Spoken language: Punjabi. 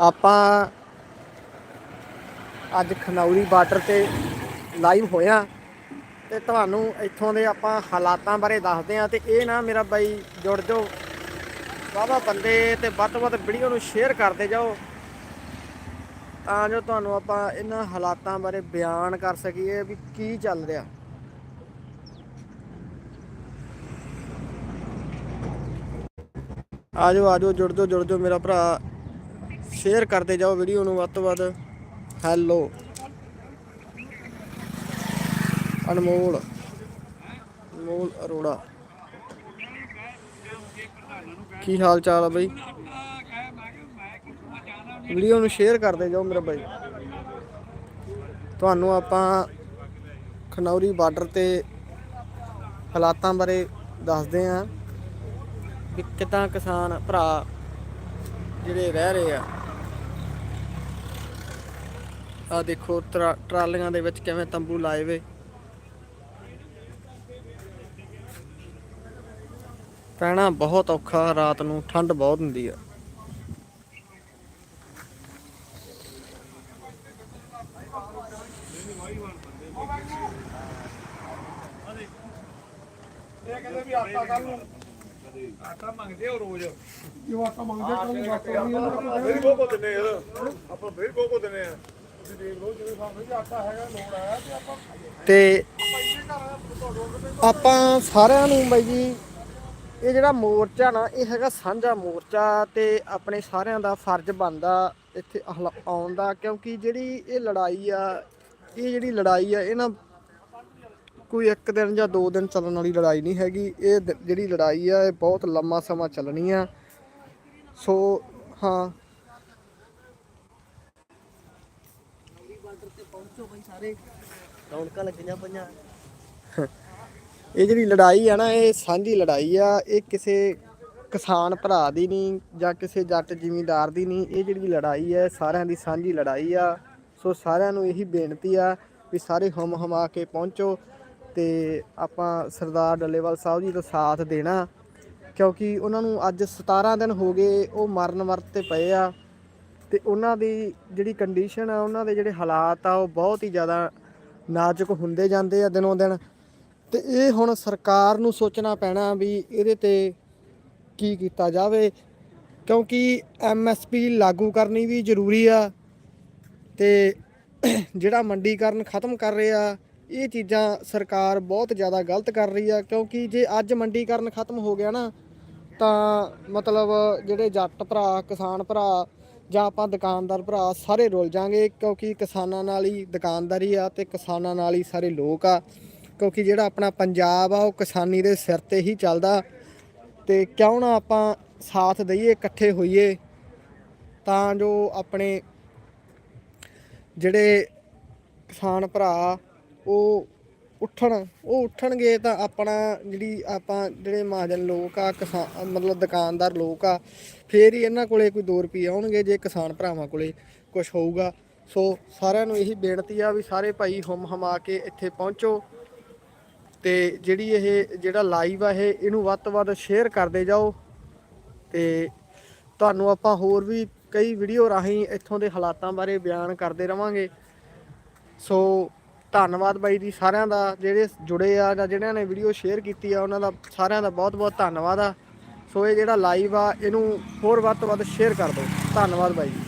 ਆਪਾਂ ਅੱਜ ਖਨੌਰੀ ਬਾਰਡਰ ਤੇ ਲਾਈਵ ਹੋਇਆ ਤੇ ਤੁਹਾਨੂੰ ਇੱਥੋਂ ਦੇ ਆਪਾਂ ਹਾਲਾਤਾਂ ਬਾਰੇ ਦੱਸਦੇ ਆ ਤੇ ਇਹ ਨਾ ਮੇਰਾ ਬਾਈ ਜੁੜ ਜਾਓ। ਵਾਹਵਾ ਬੰਦੇ ਤੇ ਵੱਧ ਤੋਂ ਵੱਧ ਵੀਡੀਓ ਨੂੰ ਸ਼ੇਅਰ ਕਰਦੇ ਜਾਓ ਤਾਂ ਜੋ ਤੁਹਾਨੂੰ ਆਪਾਂ ਇਹਨਾਂ ਹਾਲਾਤਾਂ ਬਾਰੇ ਬਿਆਨ ਕਰ ਸਕੀਏ ਵੀ ਕੀ ਚੱਲ ਰਿਹਾ। ਆਜੋ ਆਜੋ, ਜੁੜ ਜਾਓ ਜੁੜ ਜਾਓ ਮੇਰਾ ਭਰਾ। ਸ਼ੇਅਰ ਕਰਦੇ ਜਾਓ ਵੀਡੀਓ ਨੂੰ ਵੱਧ ਤੋਂ ਵੱਧ। ਹੈਲੋ। ਅਨਮੋਲ। ਅਨਮੋਲ ਅਰੋੜਾ। ਕੀ ਹਾਲ ਚਾਲ ਆ ਬਈ? ਵੀਡੀਓ ਨੂੰ ਸ਼ੇਅਰ ਕਰਦੇ ਜਾਓ ਮੇਰਾ ਬਾਈ। ਤੁਹਾਨੂੰ ਆਪਾਂ ਖਨੌਰੀ ਬਾਰਡਰ ਤੇ ਹਾਲਾਤਾਂ ਬਾਰੇ ਦੱਸਦੇ ਆਂ। ਕਿ ਕਿੱਦਾਂ ਕਿਸਾਨ ਭਰਾ ਜਿਹੜੇ ਰਹਿ ਰਹੇ ਆ। ਆ ਦੇਖੋ, ਟਰਾ- ਟਰਾਲੀਆਂ ਦੇ ਵਿੱਚ ਕਿਵੇਂ ਤੰਬੂ ਲਾਏ ਵੇ। ਪੈਣਾ ਬਹੁਤ ਔਖਾ, ਰਾਤ ਨੂੰ ਠੰਡ ਬਹੁਤ ਹੁੰਦੀ ਆ। ਇਹ ਕਹਿੰਦੇ ਵੀ ਆਟਾ ਕੱਲ ਨੂੰ ਆਟਾ ਮੰਗਦੇ ਹੋ ਰੋਜ਼? ਜੋ ਆਟਾ ਮੰਗਦੇ ਕੱਲ ਨੂੰ ਆਟਾ ਨਹੀਂ ਫਿਰ ਕੋ ਕੋ ਦਿੰਨੇ ਯਾਰ ਆਪਾਂ ਫਿਰ ਕੋ ਕੋ ਦਿੰਨੇ ਆ। ਤੁਸੀਂ ਦੇਖ ਲਓ ਜਿਵੇਂ ਸਾਨੂੰ ਵੀ ਆਟਾ ਹੈਗਾ ਲੋੜ ਆਇਆ ਤੇ ਆਪਾਂ ਤੇ ਆਪਾਂ ਸਾਰਿਆਂ ਨੂੰ ਬਾਈ ਜੀ ਇਹ ਜਿਹੜਾ ਮੋਰਚਾ ਨਾ ਇਹ ਹੈਗਾ ਸਾਂਝਾ ਮੋਰਚਾ ਤੇ ਆਪਣੇ ਸਾਰਿਆਂ ਦਾ ਫਰਜ਼ ਬਣਦਾ ਇੱਥੇ ਆਉਣ ਦਾ ਕਿਉਂਕਿ ਜਿਹੜੀ ਇਹ ਲੜਾਈ ਆ ਇਹ ਜਿਹੜੀ ਲੜਾਈ ਆ ਇਹ ਨਾ ਕੋਈ ਇੱਕ ਦਿਨ ਜਾਂ ਦੋ ਦਿਨ ਚੱਲਣ ਵਾਲੀ ਲੜਾਈ ਨਹੀਂ ਹੈਗੀ। ਇਹ ਜਿਹੜੀ ਲੜਾਈ ਆ, ਇਹ ਬਹੁਤ ਲੰਮਾ ਸਮਾਂ ਚੱਲਣੀ ਆ। ਸੋ, ਹਾਂ। ਰੌਣਕਾਂ ਲੱਗੀਆਂ ਪਈਆਂ ਇਹ ਜਿਹੜੀ ਲੜਾਈ ਆ ਨਾ, ਇਹ ਸਾਂਝੀ ਲੜਾਈ ਆ। ਇਹ ਕਿਸੇ ਕਿਸਾਨ ਭਰਾ ਦੀ ਨਹੀਂ ਜਾਂ ਕਿਸੇ ਜੱਟ ਜ਼ਿਮੀਂਦਾਰ ਦੀ ਨਹੀਂ। ਇਹ ਜਿਹੜੀ ਲੜਾਈ ਹੈ ਸਾਰਿਆਂ ਦੀ ਸਾਂਝੀ ਲੜਾਈ ਆ। ਸੋ ਸਾਰਿਆਂ ਨੂੰ ਇਹੀ ਬੇਨਤੀ ਆ ਵੀ ਸਾਰੇ ਹਮ ਹਮਾ ਕੇ ਪਹੁੰਚੋ। ਤੇ ਆਪਾਂ ਸਰਦਾਰ ਡੱਲੇਵਾਲ ਸਾਹਿਬ ਜੀ ਦਾ ਸਾਥ ਦੇਣਾ, ਕਿਉਂਕਿ ਉਹਨਾਂ ਨੂੰ ਅੱਜ 17 ਦਿਨ ਹੋ ਗਏ, ਉਹ ਮਰਨ ਵਰਤ ਤੇ ਪਏ ਆ ਤੇ ਉਹਨਾਂ ਦੀ ਜਿਹੜੀ ਕੰਡੀਸ਼ਨ ਆ, ਉਹਨਾਂ ਦੇ ਜਿਹੜੇ ਹਾਲਾਤ ਆ, ਉਹ ਬਹੁਤ ਹੀ ਜ਼ਿਆਦਾ ਨਾਜ਼ੁਕ ਹੁੰਦੇ ਜਾਂਦੇ ਆ ਦਿਨੋਂ ਦਿਨ। ਤੇ ਇਹ ਹੁਣ ਸਰਕਾਰ ਨੂੰ ਸੋਚਣਾ ਪੈਣਾ ਵੀ ਇਹਦੇ ਤੇ ਕੀ ਕੀਤਾ ਜਾਵੇ, ਕਿਉਂਕਿ ਐਮਐਸਪੀ ਲਾਗੂ ਕਰਨੀ ਵੀ ਜ਼ਰੂਰੀ ਆ ਤੇ ਜਿਹੜਾ ਮੰਡੀਕਰਨ ਖਤਮ ਕਰ ਰਿਹਾ ਇਹ ਚੀਜ਼ਾਂ ਸਰਕਾਰ ਬਹੁਤ ਜ਼ਿਆਦਾ ਗਲਤ ਕਰ ਰਹੀ ਆ, ਕਿਉਂਕਿ ਜੇ ਅੱਜ ਮੰਡੀਕਰਨ ਖਤਮ ਹੋ ਗਿਆ ਨਾ, ਤਾਂ ਮਤਲਬ ਜਿਹੜੇ ਜੱਟ ਭਰਾ, ਕਿਸਾਨ ਭਰਾ ਜਾਂ ਆਪਾਂ ਦੁਕਾਨਦਾਰ ਭਰਾ ਸਾਰੇ ਰੁੱਲ ਜਾਾਂਗੇ ਕਿਉਂਕਿ ਕਿਸਾਨਾਂ ਨਾਲ ਹੀ ਦੁਕਾਨਦਾਰੀ ਆ ਤੇ ਕਿਸਾਨਾਂ ਨਾਲ ਹੀ ਸਾਰੇ ਲੋਕ ਆ। ਕਿਉਂਕਿ ਜਿਹੜਾ ਆਪਣਾ ਪੰਜਾਬ ਆ, ਉਹ ਕਿਸਾਨੀ ਦੇ ਸਿਰ ਤੇ ਹੀ ਚੱਲਦਾ। ਤੇ ਕਿਉਂ ਨਾ ਆਪਾਂ ਸਾਥ ਦਈਏ, ਇਕੱਠੇ ਹੋਈਏ, ਤਾਂ ਜੋ ਆਪਣੇ ਜਿਹੜੇ ਕਿਸਾਨ ਭਰਾ ਉਹ ਉੱਠਣ, ਉਹ ਉੱਠਣਗੇ ਤਾਂ ਆਪਣਾ ਜਿਹੜੀ ਆਪਾਂ ਜਿਹੜੇ ਮਹਾਜਨ ਲੋਕ ਆ, ਕਿਸਾਨ, ਮਤਲਬ ਦੁਕਾਨਦਾਰ ਲੋਕ ਆ, ਫੇਰ ਹੀ ਇਹਨਾਂ ਕੋਲੇ ਕੋਈ 2 ਰੁਪਏ ਆਉਣਗੇ ਜੇ ਕਿਸਾਨ ਭਰਾਵਾਂ ਕੋਲੇ ਕੁਝ ਹੋਊਗਾ। ਸੋ ਸਾਰਿਆਂ ਨੂੰ ਇਹੀ ਬੇਨਤੀ ਆ ਵੀ ਸਾਰੇ ਭਾਈ ਹੁਮ ਹਮਾ ਕੇ ਇੱਥੇ ਪਹੁੰਚੋ ਤੇ ਜਿਹੜੀ ਇਹ, ਜਿਹੜਾ ਲਾਈਵ ਆ ਇਹ, ਇਹਨੂੰ ਵੱਧ ਤੋਂ ਵੱਧ ਸ਼ੇਅਰ ਕਰਦੇ ਜਾਓ ਤੇ ਤੁਹਾਨੂੰ ਆਪਾਂ ਹੋਰ ਵੀ ਕਈ ਵੀਡੀਓ ਰਾਹੀਂ ਇੱਥੋਂ ਦੇ ਹਾਲਾਤਾਂ ਬਾਰੇ ਬਿਆਨ ਕਰਦੇ ਰਵਾਂਗੇ। ਸੋ ਧੰਨਵਾਦ ਬਾਈ ਜੀ ਸਾਰਿਆਂ ਦਾ, ਜਿਹੜੇ ਜੁੜੇ ਆ ਜਾਂ ਜਿਹੜਿਆਂ ਨੇ ਵੀਡੀਓ ਸ਼ੇਅਰ ਕੀਤੀ ਆ, ਉਹਨਾਂ ਦਾ ਸਾਰਿਆਂ ਦਾ ਬਹੁਤ ਬਹੁਤ ਧੰਨਵਾਦ ਆ। ਸੋ ਇਹ ਜਿਹੜਾ ਲਾਈਵ ਆ, ਇਹਨੂੰ ਹੋਰ ਵੱਧ ਤੋਂ ਵੱਧ ਸ਼ੇਅਰ ਕਰ ਦਿਓ। ਧੰਨਵਾਦ ਬਾਈ ਜੀ।